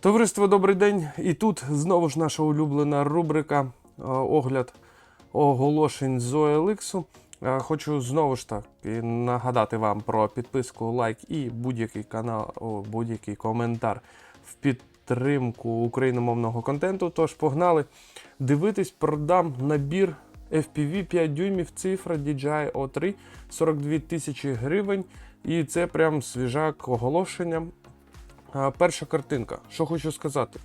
Товариство, добрий день. І тут знову ж наша улюблена рубрика е, огляд оголошень з OLX. Е, Хочу знову ж таки нагадати вам про підписку, лайк і будь-який канал, будь-який коментар в підтримку україномовного контенту. Тож погнали дивитись, продам набір FPV 5 дюймів цифра DJI O3 42 тисячі гривень. І це прям свіжак оголошення. Перша картинка. Що хочу сказати.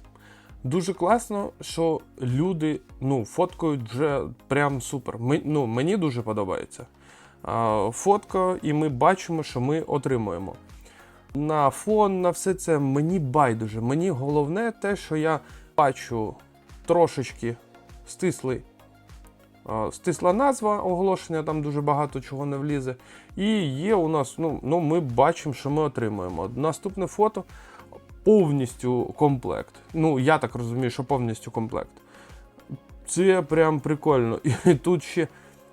Дуже класно, що люди ну, фоткають вже прям супер. Ми, ну, мені дуже подобається. А, фотка, і ми бачимо, що ми отримуємо. На фон, на все це мені байдуже. Мені головне те, що я бачу трошечки стислий. а, Стисла назва оголошення, там дуже багато чого не влізе. І є у нас, ну, ну ми бачимо, що ми отримуємо. Наступне фото повністю комплект. Ну, я так розумію, що повністю комплект. Це прям прикольно. І тут ще.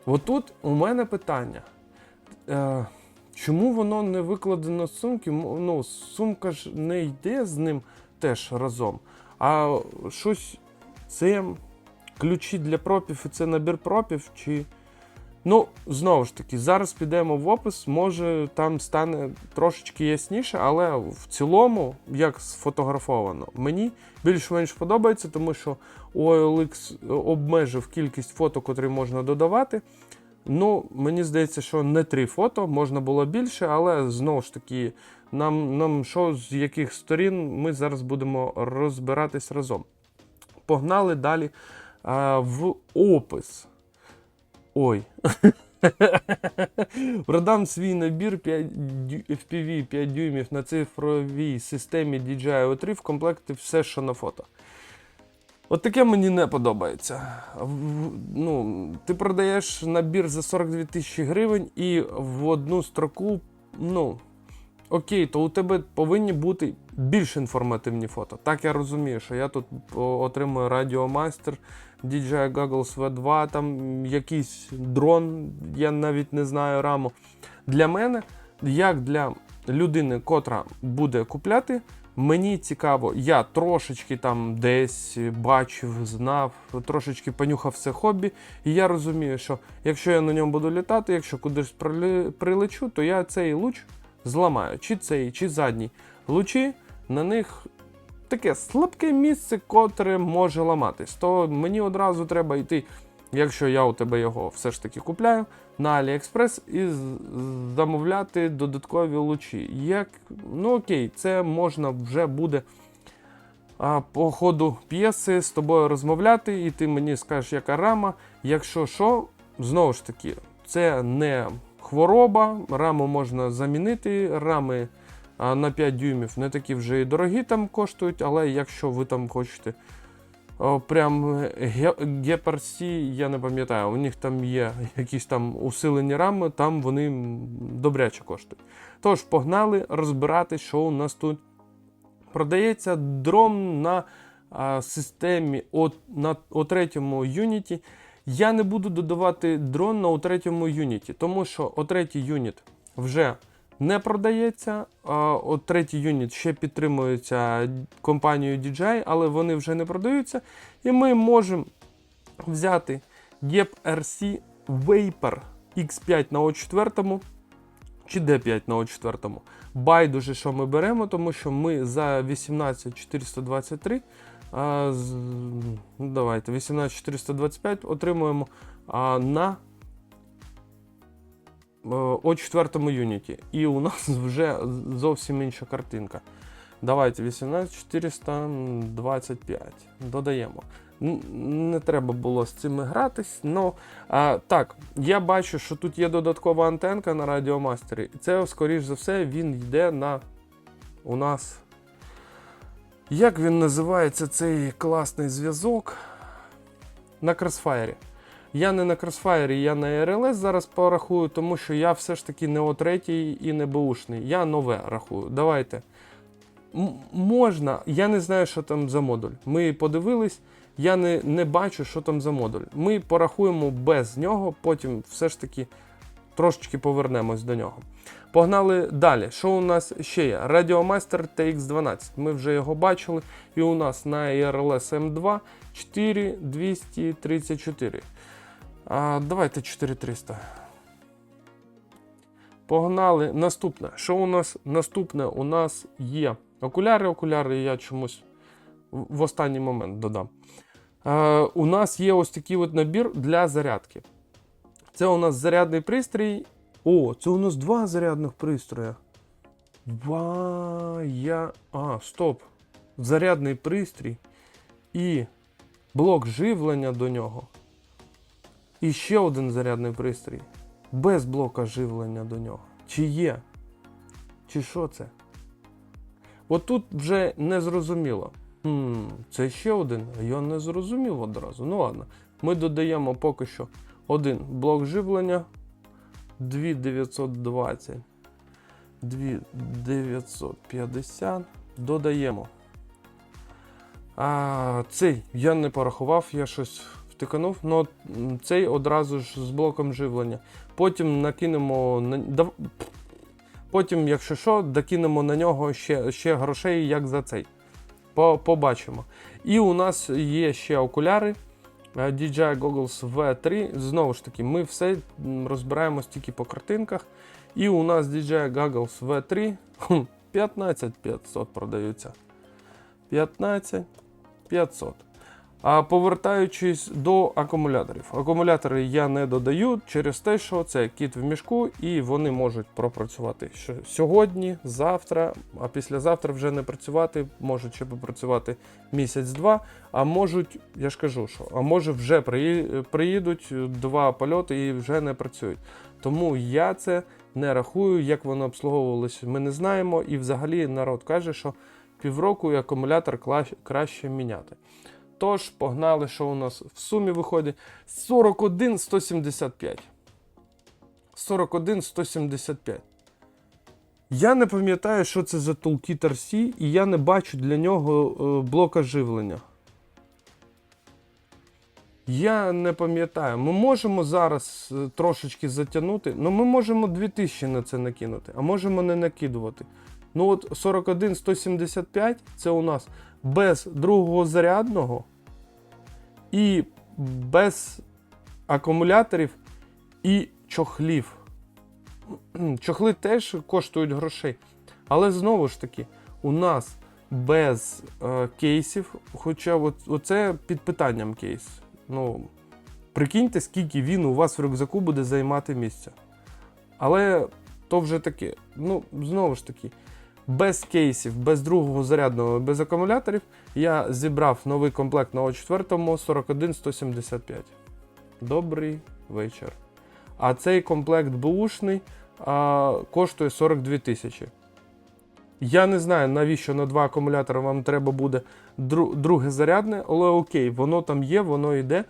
Отут у мене питання. Е, чому воно не викладено з сумки? Ну, сумка ж не йде з ним теж разом. А щось це ключі для пропів і це набір пропів, чи. Ну, знову ж таки, зараз підемо в опис, може там стане трошечки ясніше, але в цілому, як сфотографовано, мені більш-менш подобається, тому що OLX обмежив кількість фото, котрі можна додавати. Ну, мені здається, що не три фото, можна було більше, але знову ж таки, нам, нам що з яких сторін ми зараз будемо розбиратись разом. Погнали далі а, в опис. Ой. Продам свій набір 5 FPV 5 дюймів на цифровій системі DJI O3 в комплекті все, що на фото. От таке мені не подобається. Ну, ти продаєш набір за 42 тисячі гривень і в одну строку, ну, окей, то у тебе повинні бути більш інформативні фото. Так я розумію, що я тут отримую радіомастер, DJI Goggles V2, там якийсь дрон, я навіть не знаю раму. Для мене, як для людини, котра буде купляти, мені цікаво, я трошечки там десь бачив, знав, трошечки понюхав це хобі, і я розумію, що якщо я на ньому буду літати, якщо кудись прилечу, то я цей луч зламаю, чи цей, чи задній. Лучі на них таке слабке місце, котре може ламатись. То мені одразу треба йти, якщо я у тебе його все ж таки купляю, на AliExpress і замовляти додаткові лучі. Як, ну окей, це можна вже буде а, по ходу п'єси з тобою розмовляти, і ти мені скажеш, яка рама. Якщо що, знову ж таки, це не хвороба, раму можна замінити, рами на 5 дюймів не такі вже і дорогі там коштують, але якщо ви там хочете прям гепарсі, я не пам'ятаю, у них там є якісь там усилені рами, там вони добряче коштують. Тож, погнали розбирати, що у нас тут продається дрон на а, системі о, на о третьому юніті. Я не буду додавати дрон на о третьому юніті, тому що о третій юніт вже не продається. а О третій юніт ще підтримується компанією DJI, але вони вже не продаються. І ми можемо взяти Gep RC Vapor X5 на O4 чи D5 на O4. Байдуже, що ми беремо, тому що ми за 18423 а, з, ну, давайте 18425 отримуємо на о четвертому юніті. І у нас вже зовсім інша картинка. Давайте 18425. Додаємо. Не треба було з цим гратись. Но, а, так, я бачу, що тут є додаткова антенка на радіомастері. Це, скоріш за все, він йде на у нас. Як він називається цей класний зв'язок? На Crossfire. Я не на Crossfire, я на RLS зараз порахую, тому що я все ж таки не О3 і не Бушний. Я нове рахую. Давайте. М- можна, я не знаю, що там за модуль. Ми подивились, я не, не бачу, що там за модуль. Ми порахуємо без нього, потім все ж таки трошечки повернемось до нього. Погнали далі. Що у нас ще є? Радіомастер TX12. Ми вже його бачили. І у нас на ERLS M2 4234. А, давайте 4300. Погнали. Наступне. Що у нас наступне? У нас є окуляри. Окуляри я чомусь в останній момент додам. Е, у нас є ось такий от набір для зарядки. Це у нас зарядний пристрій. О, це у нас два зарядних пристрої. Ва, я. А, стоп. Зарядний пристрій і блок живлення до нього. І ще один зарядний пристрій. Без блока живлення до нього. Чи є? Чи що це? От тут вже не зрозуміло. Хм, це ще один. Я не зрозумів одразу. Ну ладно. Ми додаємо поки що один блок живлення. 2920. 2950. Додаємо. А, цей я не порахував, я щось втиканув. Ну, м, цей одразу ж з блоком живлення. Потім накинемо на. Потім, якщо що, докинемо на нього ще, ще грошей, як за цей. По- Побачимо. І у нас є ще окуляри е, DJI Goggles V3. Знову ж таки, ми все розбираємось тільки по картинках. І у нас DJI Goggles V3 хм, 15500 продаються. 15 500. А повертаючись до акумуляторів. Акумулятори я не додаю через те, що це кіт в мішку, і вони можуть пропрацювати ще сьогодні, завтра, а післязавтра вже не працювати, можуть ще попрацювати місяць-два. А можуть, я ж кажу, що а може вже приїдуть два польоти і вже не працюють. Тому я це не рахую, як воно обслуговувалося, ми не знаємо. І взагалі народ каже, що півроку і акумулятор краще міняти. Тож, погнали, що у нас в сумі виходить 41 175. 41 175. Я не пам'ятаю, що це за Toolkit RC, і я не бачу для нього е, блока живлення. Я не пам'ятаю. Ми можемо зараз е, трошечки затягнути, але ми можемо 2000 на це накинути, а можемо не накидувати. Ну от 41 175 це у нас без другого зарядного і без акумуляторів і чохлів. Чохли теж коштують грошей. Але знову ж таки, у нас без е, кейсів, хоча от, оце під питанням кейс. Ну, прикиньте, скільки він у вас в рюкзаку буде займати місця. Але то вже таке. Ну, знову ж таки, без кейсів, без другого зарядного, без акумуляторів я зібрав новий комплект на О4 41 175. Добрий вечір. А цей комплект бушний коштує 42 тисячі. Я не знаю, навіщо на два акумулятори вам треба буде друге зарядне, але окей, воно там є, воно йде.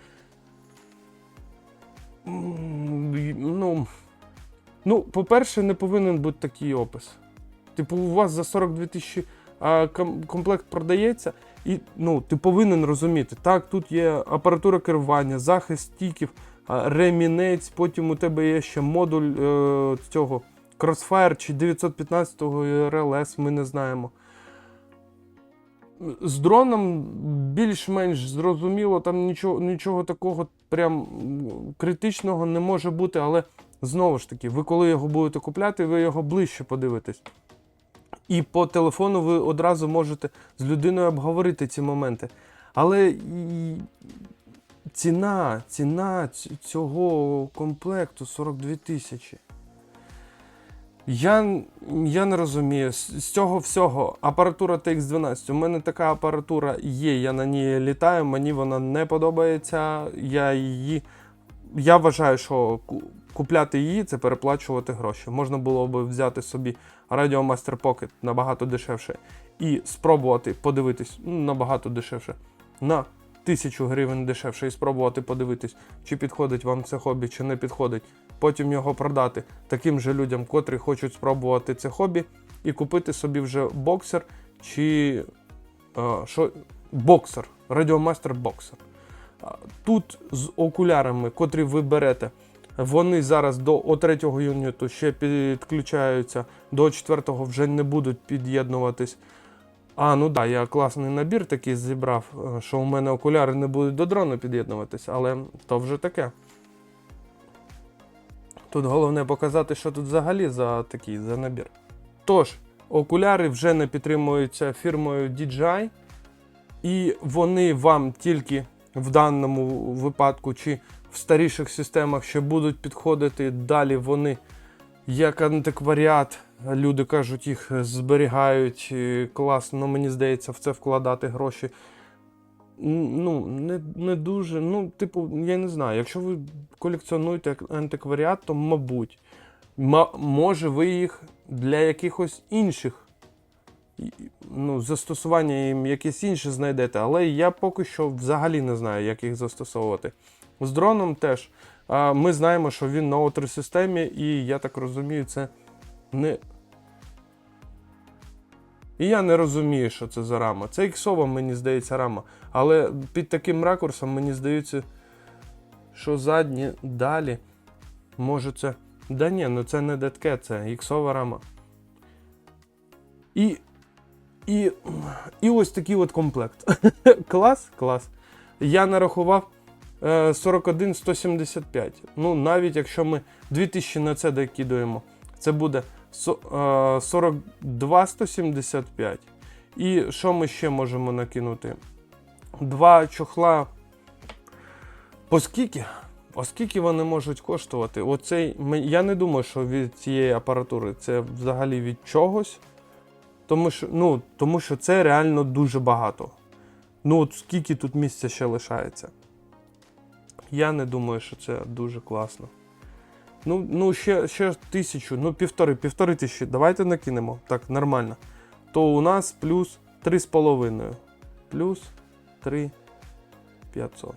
Ну, ну, по-перше, не повинен бути такий опис. Типу, у вас за 42 тисячі комплект продається, і ну, ти повинен розуміти, так, тут є апаратура керування, захист стіків, ремінець, потім у тебе є ще модуль е, цього Crossfire чи 915 RLS, ми не знаємо. З дроном більш-менш зрозуміло, там нічого, нічого такого прям критичного не може бути, але знову ж таки, ви коли його будете купляти, ви його ближче подивитесь. І по телефону ви одразу можете з людиною обговорити ці моменти. Але ціна, ціна цього комплекту 42 тисячі. Я, я не розумію. З, цього всього апаратура TX12. У мене така апаратура є, я на ній літаю, мені вона не подобається. Я її. Я вважаю, що купляти її це переплачувати гроші. Можна було би взяти собі Radio Master Pocket набагато дешевше і спробувати подивитись ну, набагато дешевше на тисячу гривень дешевше і спробувати подивитись, чи підходить вам це хобі, чи не підходить. Потім його продати таким же людям, котрі хочуть спробувати це хобі, і купити собі вже боксер чи е, що, боксер, Радіомастер боксер. Тут з окулярами, котрі ви берете Вони зараз до о 3 юніту ще підключаються, до 4 вже не будуть під'єднуватись. А, ну да, я класний набір такий зібрав, е, що у мене окуляри не будуть до дрону під'єднуватись, але то вже таке. Тут головне показати, що тут взагалі за такий за набір. Тож, окуляри вже не підтримуються фірмою DJI, і вони вам тільки в даному випадку чи в старіших системах ще будуть підходити. Далі вони як антикваріат. Люди кажуть, їх зберігають класно, мені здається, в це вкладати гроші. Ну, не, не дуже. Ну, типу, я не знаю. Якщо ви колекціонуєте антикваріат, то мабуть. Ма- може, ви їх для якихось інших ну, застосування їм якесь інше знайдете, але я поки що взагалі не знаю, як їх застосовувати. З дроном теж. Ми знаємо, що він на O3 системі, і я так розумію, це не. І я не розумію, що це за рама. Це іксова, мені здається, рама. Але під таким ракурсом мені здається, що задні далі. Може це. Да ні, ну це не детке, це іксова рама. І. І, і ось такий от комплект. клас, клас. Я нарахував 41 175. Ну, навіть якщо ми 2000 на це докидуємо, це буде со- е, 42 175. І що ми ще можемо накинути? Два чохла. По скільки? Оскільки вони можуть коштувати? Оцей, я не думаю, що від цієї апаратури це взагалі від чогось. Тому що, ну, тому що це реально дуже багато. Ну, от скільки тут місця ще лишається. Я не думаю, що це дуже класно. Ну, ну ще, ще тисячу, ну півтори, півтори тисячі. Давайте накинемо. Так, нормально. То у нас плюс 3,5. Плюс 3 500.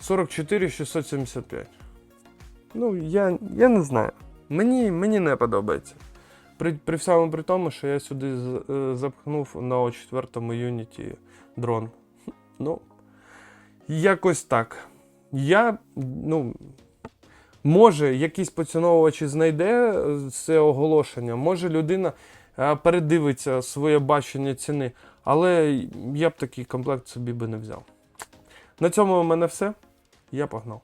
44 675. Ну, я, я не знаю. Мені, мені не подобається. При, при всьому при тому, що я сюди е, запхнув на 4 юніті дрон. Ну, якось так. Я, ну, може, якийсь поціновувач знайде е, це оголошення, може людина е, передивиться своє бачення ціни, але я б такий комплект собі би не взяв. На цьому в мене все. Я погнав.